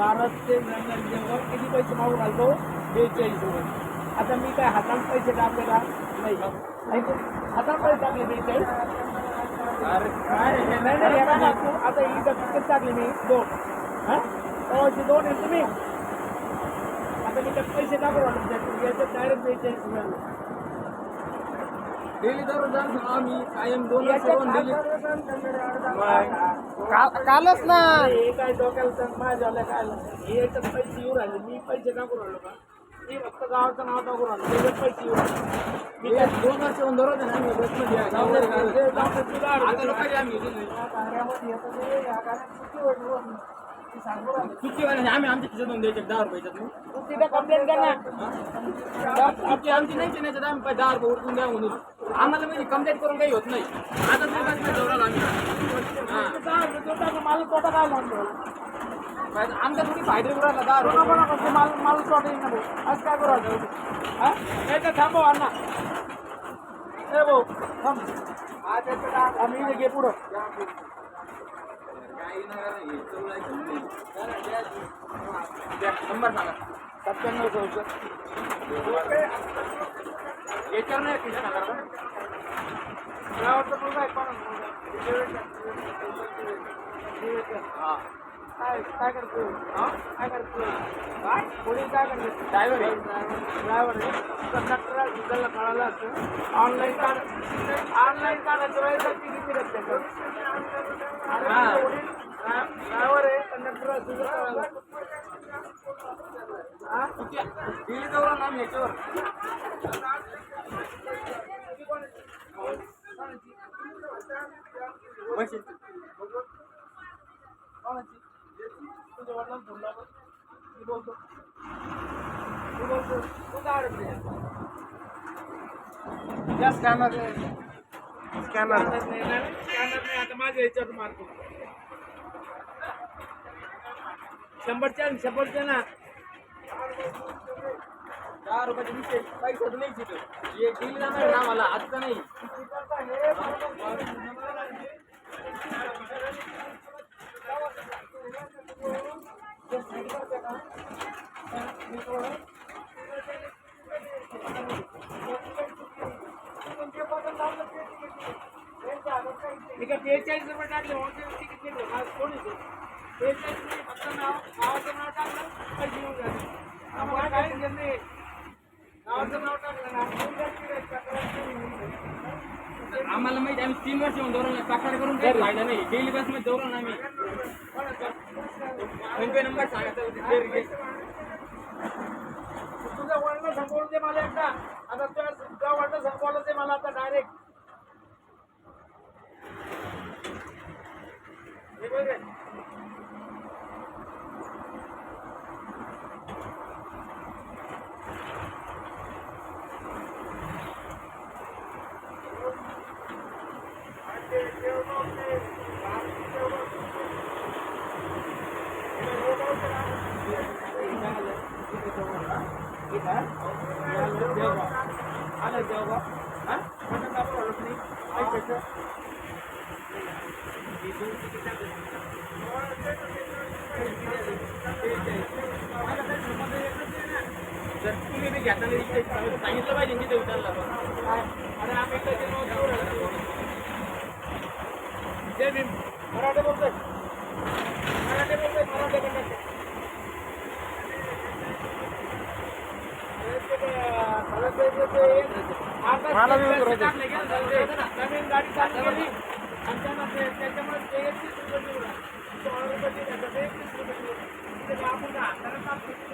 दारात ते जेवण किती पैसे मागून घालतो बेचाळीस रुपये. आता मी काय हातात पैसे टाकले का? नाही हातात पैसे टाकले बेचाळीस? काय? नाही नाही तू आता ही किती टाकले मी? दोन. हा? तेव्हाचे दोन आहे तुम्ही? आता मी त्यात पैसे टाकू राहिलो याच्यात डायरेक्ट बेचाळीस रुपये डेली दररोज आम्ही कायम दोन होऊन डेली कालच ना. हे काय डोक्याला तर माझ्या झालं काय हे याच्यात पैसे येऊ राहिले. मी पैसे टाकू राहिलो का? मी फक्त गावाचं नाव टाकू राहिलो त्याच्यात पैसे येऊ राहिले. मी काय दोन वर्ष होऊन दररोज आहे आम्ही बसमध्ये आहे. तुला आता आम्ही राहिलो. चुकी वाले आम्ही आमच्या खिशातून द्यायचे दहा रुपयाच्यात नाही. तू तिथे कंप्लेंट कर ना चुकी आमची नाही नाही तर आम्ही दहा रुपये द्या म्हणून. आम्हाला म्हणजे कंप्लेंट करून काही होत नाही. आता तुम्ही दौराला आम्ही. हा. मला तोटा काय म्हणतो आमचा थोडी फायदे उडाला दहा रुपये. कोणा कसं माल माल तोटा भाऊ आज काय करू? हा? नाही तर थांबव अण्णा. ए भाऊ थांब? आम्ही घे पुढं. नंबर सांगा. सत्त्याण्णव चौसष्ट. काय काय करतो हा? काय करतो काय पुढे काय करतो ड्रायव्हर आहे. ड्रायव्हर आहे कंडक्टर डिझेलला कळालं असतं ऑनलाईन काढ ऑनलाईन वेळेस ती किती हा. ड्रायव्हर आहे कंडक्टर तुझं कळालं हा? दिली दौराला आम्ही याच्यावर बोलतो बोलतो स्कॅनर स्कॅनर नाही स्कॅनर नाही आता माझ्या ह्याच्यावर मारतो शंभरच्या शंभरच्या ना. दहा रुपयाचे विषय पैसा नाही तिथं हे दिली जाणार ना मला आजचा नाही काय बेचाळीस रुपये टाकले हॉटेल तिकीट नाही माझं कोण फक्त नाव गावाचं नाव टाकलं पैसे येऊन जाते आम्हाला काय आम्हाला माहिती आम्ही तीन वर्ष होऊन दौराला तक्रार करून काही फायदा नाही. डेली बसमध्ये दौराला आम्ही. फोन पे नंबर सांगा तर ते दे रे. तुझ्या वडिलांना सांगवलं ते मला एकदा. आता तुझ्या वडिलांना सांगवलं ते मला आता डायरेक्ट जर तुम्ही बी घेताना इथे सांगितलं पाहिजे तिथे उचलला पण काय? अरे आम्ही कधी नव्हतो राहिलो. जय भीम मराठे बोलतोय मला नवीन गाडी चालू केली आमच्यामध्ये त्याच्यामुळे तेहतीस रुपये निवडा सोळा रुपये दिले तेहतीस रुपये निवडा आपण हाताला काम केले